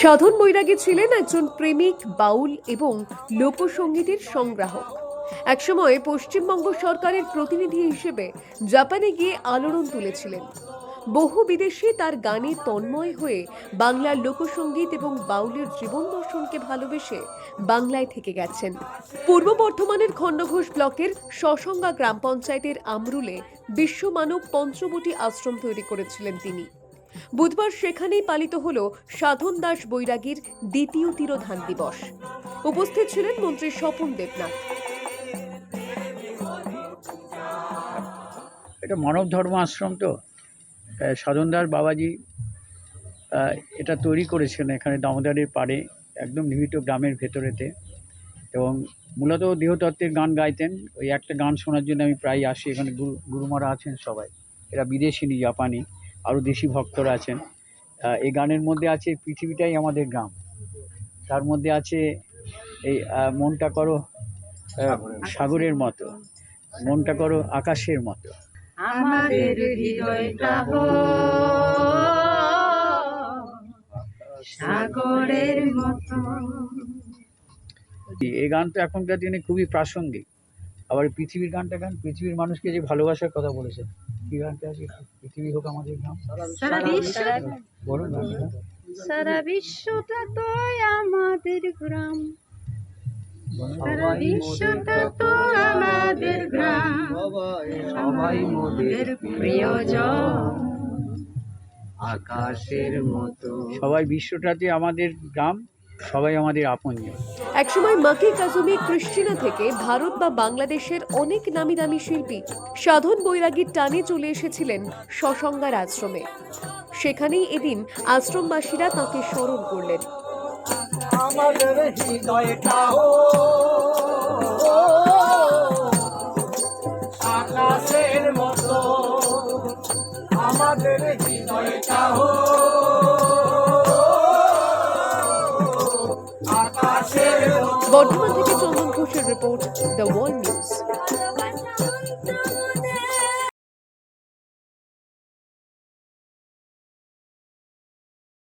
সাধন বৈরাগী ছিলেন একজন প্রেমিক, বাউল এবং লোকসঙ্গীতের সংগ্রাহক। একসময় পশ্চিমবঙ্গ সরকারের প্রতিনিধি হিসেবে জাপানে গিয়ে আলোড়ন তুলেছিলেন। বহু বিদেশি তার গানে তন্ময় হয়ে বাংলার লোকসঙ্গীত এবং বাউলের জীবন দর্শনকে ভালোবেসে বাংলায় থেকে গেছেন। পূর্ব বর্ধমানের খণ্ডঘোষ ব্লকের সসঙ্গা গ্রাম পঞ্চায়েতের আমরুলে বিশ্বমানব পঞ্চবটি আশ্রম তৈরি করেছিলেন তিনি। বুধবার সেখানেই পালিত হল সাধন দাস বৈরাগীর দ্বিতীয় তিরোধান দিবস। উপস্থিত ছিলেন মন্ত্রী স্বপন দেবনাথ। এটা মানব ধর্ম আশ্রম তো। আহ, সাধনদাস বাবাজি এটা তৈরি করেছেন এখানে দামোদরের পাড়ে একদম নিহিত গ্রামের ভেতরেতে। এবং মূলত দেহতত্ত্বের গান গাইতেন। ওই একটা গান শোনার জন্য আমি প্রায় আসি এখানে। গুরু গুরুমারা আছেন সবাই। এরা বিদেশিনী জাপানি। আরও দেশি ভক্তরা আছেন। এই গানের মধ্যে আছে পৃথিবীটাই আমাদের গ্রাম। তার মধ্যে আছে এই মনটা করো সাগরের মতো। মনটা করো আকাশের মতো। আমাদের হৃদয়টা সাগরের মতো। এই গান তো এখনকার দিনে খুবই প্রাসঙ্গিক। আবার পৃথিবীর গানটা গান পৃথিবীর মানুষকে যে ভালোবাসার কথা বলেছে কি আছে পৃথিবী হোক আমাদের গ্রাম সারা বিশ্ব বলুন। সারা বিশ্বটা তো আমাদের গ্রাম। সারা বিশ্বটা তো আমাদের গ্রাম। সবাই মোদের প্রিয়জন। আকাশের মতো। সবাই বিশ্বটাতে আমাদের গ্রাম। সবাই আমাদের আপনজন। একসময় মাকি কাজুমি ক্রিশ্চিনা থেকে ভারত বা বাংলাদেশের অনেক নামি দামি শিল্পী সাধন বৈরাগীর টানে চলে এসেছিলেন সসঙ্গার আশ্রমে। সেখানেই এদিন আশ্রমবাসীরা তাঁকে স্মরণ করলেন। আমাদের হৃদয়টা আকাশের মতো। আমাদের আকাশের মতো বর্ধমান থেকে চন্দন ঘোষের